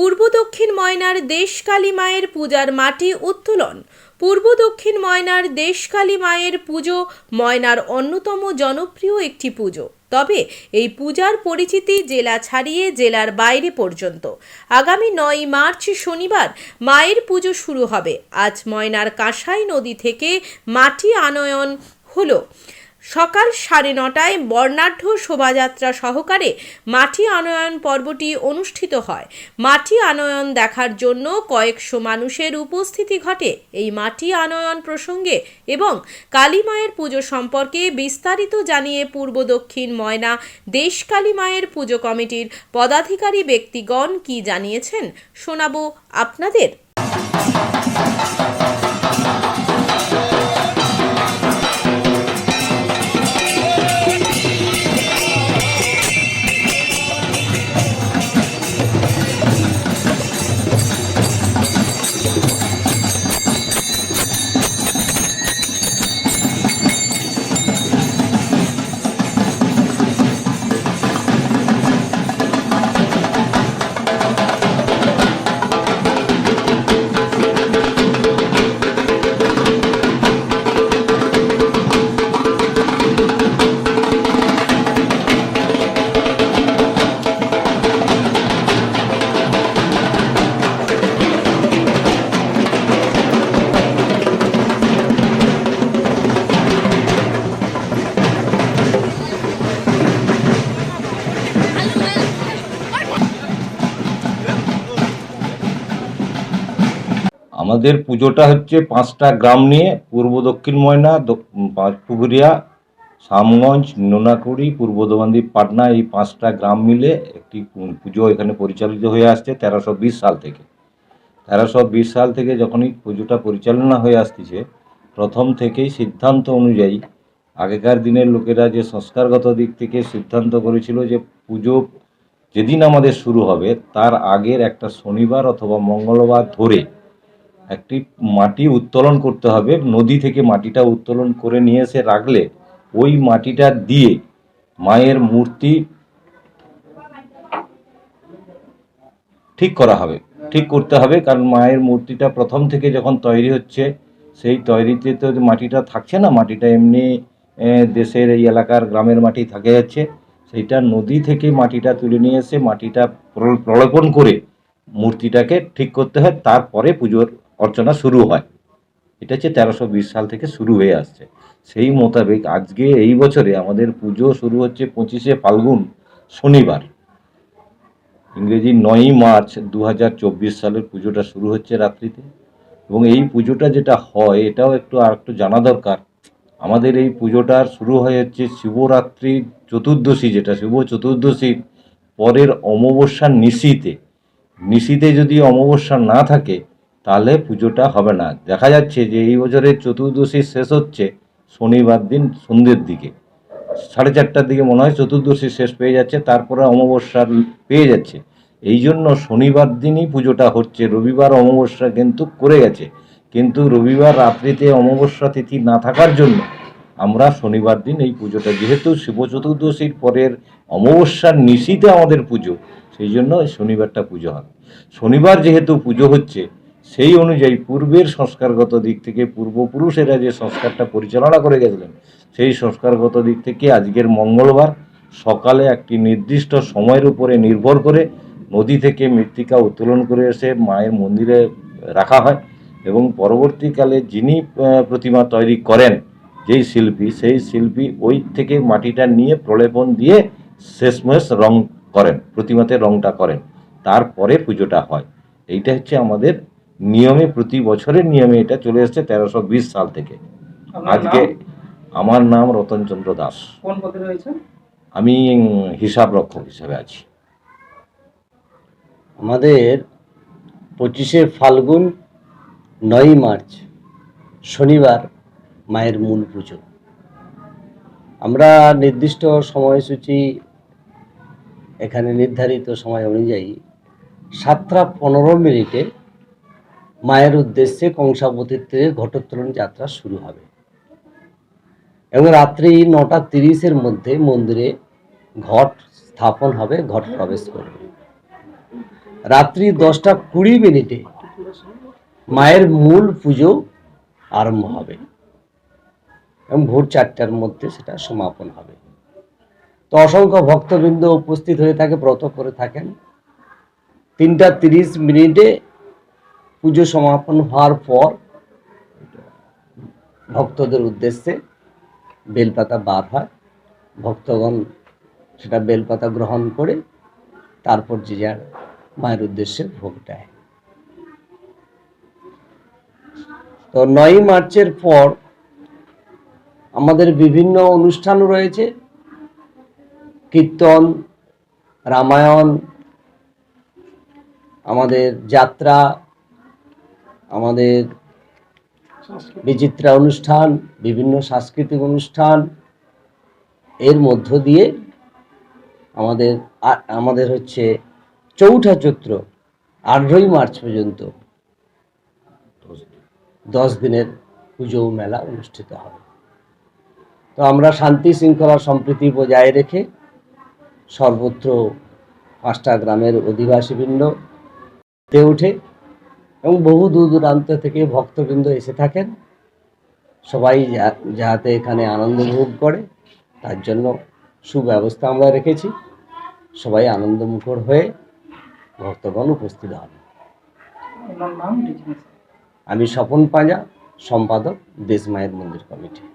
পূর্ব দক্ষিণ ময়নার দেশকালী মায়ের পূজার মাটি উত্তোলন। পূর্ব দক্ষিণ ময়নার দেশকালী মায়ের পুজো ময়নার অন্যতম জনপ্রিয় একটি পুজো। তবে এই পূজার পরিচিতি জেলা ছাড়িয়ে জেলার বাইরে পর্যন্ত। আগামী নয় মার্চ শনিবার মায়ের পুজো শুরু হবে। আজ ময়নার কাঁসাই নদী থেকে মাটি আনয়ন হলো। সকাল সাড়ে নটায় বর্ণাঢ্য শোভাযাত্রা সহকারে মাটি আনয়ন পর্বটি অনুষ্ঠিত হয়। মাটি আনয়ন দেখার জন্য কয়েকশো মানুষের উপস্থিতি ঘটে এই মাটি আনয়ন প্রসঙ্গে এবং কালী মায়ের পুজো সম্পর্কে বিস্তারিত জানিয়ে পূর্ব দক্ষিণ ময়না দেশ কালী মায়ের পুজো কমিটির পদাধিকারী ব্যক্তিগণ কি জানিয়েছেন শোনাবো আপনাদের। আমাদের পুজোটা হচ্ছে পাঁচটা গ্রাম নিয়ে, পূর্ব দক্ষিণ ময়না পাঁচপুকুরিয়া শামগঞ্জ, নোনাকুড়ি, পূর্ব দোবান্দি পাটনা, এই পাঁচটা গ্রাম মিলে একটি পুজো এখানে পরিচালিত হয়ে আসছে তেরোশো বিশ সাল থেকে। তেরোশো বিশ সাল থেকে যখনই পুজোটা পরিচালনা হয়ে আসতেছে, প্রথম থেকেই সিদ্ধান্ত অনুযায়ী আগেকার দিনের লোকেরা যে সংস্কারগত দিক থেকে সিদ্ধান্ত করেছিল যে পুজো যেদিন আমাদের শুরু হবে, তার আগের একটা শনিবার অথবা মঙ্গলবার ধরে একটি মাটি উত্তোলন করতে হবে, নদী থেকে মাটিটা উত্তোলন করে নিয়ে এসে রাখলে ওই মাটিটা দিয়ে মায়ের মূর্তি ঠিক করা হবে, ঠিক করতে হবে, কারণ মায়ের মূর্তিটা প্রথম থেকে যখন তৈরি হচ্ছে, সেই তৈরিতে তো মাটিটা থাকছে না, মাটিটা এমনি দেশের এই এলাকার গ্রামের মাটি থাকে যাচ্ছে, সেইটা নদী থেকে মাটিটা তুলে নিয়ে এসে মাটিটা প্রল- প্রলেপন করে মূর্তিটাকে ঠিক করতে হয়, তারপরে পুজোর অর্চনা শুরু হয়। এটা হচ্ছে তেরোশো বিশ সাল থেকে শুরু হয়ে আসছে। সেই মোতাবেক আজকে এই বছরে আমাদের পুজো শুরু হচ্ছে পঁচিশে ফাল্গুন, শনিবার। ইংরেজি নয়ই মার্চ দু হাজার চব্বিশ সালের পুজোটা শুরু হচ্ছে রাত্রিতে। এবং এই পুজোটা যেটা হয়, এটাও একটু আর একটু জানা দরকার। আমাদের এই পুজোটার শুরু হয়ে হচ্ছে শিবরাত্রি চতুর্দশী যেটা শিব চতুর্দশীর পরের অমাবস্যার নিশিতে। নিশিতে যদি অমাবস্যা না থাকে তাহলে পুজোটা হবে না। দেখা যাচ্ছে যে এই বছরের চতুর্দশী শেষ হচ্ছে শনিবার দিন সন্ধ্যের দিকে। সাড়ে চারটার দিকে মনে হয় চতুর্দশী শেষ পেয়ে যাচ্ছে, তারপরে অমাবস্যা পেয়ে যাচ্ছে। এই জন্য শনিবার দিনই পুজোটা হচ্ছে, রবিবার অমাবস্যা কিন্তু করে গেছে। কিন্তু রবিবার রাত্রিতে অমাবস্যা তিথি না থাকার জন্য আমরা শনিবার দিন এই পুজোটা, যেহেতু শিব চতুর্দশীর পরের অমাবস্যার নিশিতে আমাদের পুজো, সেই জন্য শনিবারটা পুজো হবে। শনিবার যেহেতু পুজো হচ্ছে সেই অনুযায়ী পূর্বের সংস্কারগত দিক থেকে পূর্বপুরুষেরা যে সংস্কারটা পরিচালনা করে গেছিলেন, সেই সংস্কারগত দিক থেকে আজকের মঙ্গলবার সকালে একটি নির্দিষ্ট সময়ের উপরে নির্ভর করে নদী থেকে মৃত্তিকা উত্তোলন করে এসে মায়ের মন্দিরে রাখা হয় এবং পরবর্তীকালে যিনি প্রতিমা তৈরি করেন, যেই শিল্পী, সেই শিল্পী ওই থেকে মাটিটা নিয়ে প্রলেপন দিয়ে শেষমেশ রং করেন, প্রতিমাতে রংটা করেন, তারপরে পুজোটা হয়। এইটা হচ্ছে আমাদের নিয়মে প্রতি বছরের নিয়মে এটা চলে এসেছে তেরোশো বিশ সাল থেকে। আজকে আমার নাম রতনচন্দ্র দাস। কোন পদে রয়েছেন আমি হিসাব রক্ষক হিসেবে আছি। আমাদের পঁচিশে ফাল্গুন নয়ই মার্চ শনিবার মায়ের মূল পুজো। আমরা নির্দিষ্ট সময়সূচি এখানে নির্ধারিত সময় অনুযায়ী সাতটা পনেরো মিনিটে মায়ের উদ্দেশ্যে কংসাবতীর থেকে ঘটোত্তোলন যাত্রা শুরু হবে। এবং রাত্রি নটা তিরিশের মধ্যে মন্দিরে ঘট স্থাপন হবে, ঘট প্রবেশ করবে। রাত্রি দশটা কুড়ি মিনিটে মায়ের মূল পুজো আরম্ভ হবে। এবং ভোর চারটার মধ্যে সেটা সমাপন হবে। তো অসংখ্য ভক্তবৃন্দ উপস্থিত হয়ে থাকে, ব্রত করে থাকেন। তিনটা তিরিশ মিনিটে পুজো সমাপন হওয়ার পর ভক্তদের উদ্দেশ্যে বেলপাতা বার হয়। ভক্তগণ সেটা বেলপাতা গ্রহণ করে তারপর যে যার মায়ের উদ্দেশ্যে ভোগ দেয়। তো নয় মার্চের পর আমাদের বিভিন্ন অনুষ্ঠান রয়েছে। কীর্তন, রামায়ণ, আমাদের যাত্রা আমাদের বিচিত্রা অনুষ্ঠান, বিভিন্ন সাংস্কৃতিক অনুষ্ঠান, এর মধ্য দিয়ে আমাদের আমাদের হচ্ছে চৌঠা চৈত্র, আঠেরোই মার্চ পর্যন্ত দশ দিনের পুজো মেলা অনুষ্ঠিত হবে। তো আমরা শান্তি শৃঙ্খলা সম্প্রীতি বজায় রেখে সর্বত্র পাঁচটা গ্রামের অধিবাসীবৃন্দ ওঠে এবং বহু দূর দূরান্ত থেকে ভক্তবৃন্দ এসে থাকেন। সবাই যা- যাতে এখানে আনন্দ ভোগ করে তার জন্য সুব্যবস্থা আমরা রেখেছি। সবাই আনন্দমুখর হয়ে ভক্তগণ উপস্থিত হন। আমি স্বপন পাঁজা সম্পাদক দেশমায়ের মন্দির কমিটি।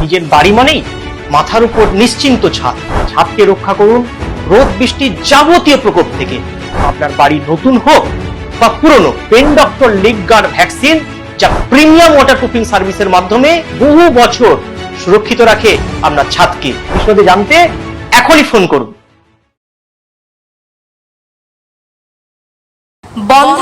নিজের বাড়ি মানেই মাথার উপর নিশ্চিন্ত ছাদ। ছাদকে রক্ষা করুন রোদ বৃষ্টির যাবতীয় প্রকোপ থেকে। আপনার বাড়ি নতুন হোক বা পুরনো pen doctor leak guard vaccine যা প্রিমিয়াম ওয়াটার প্রুফিং সার্ভিসের মাধ্যমে বহু বছর সুরক্ষিত রাখে আপনার ছাদকে। বিশদে জানতে এখনই ফোন করুন। বন্ধাত্ম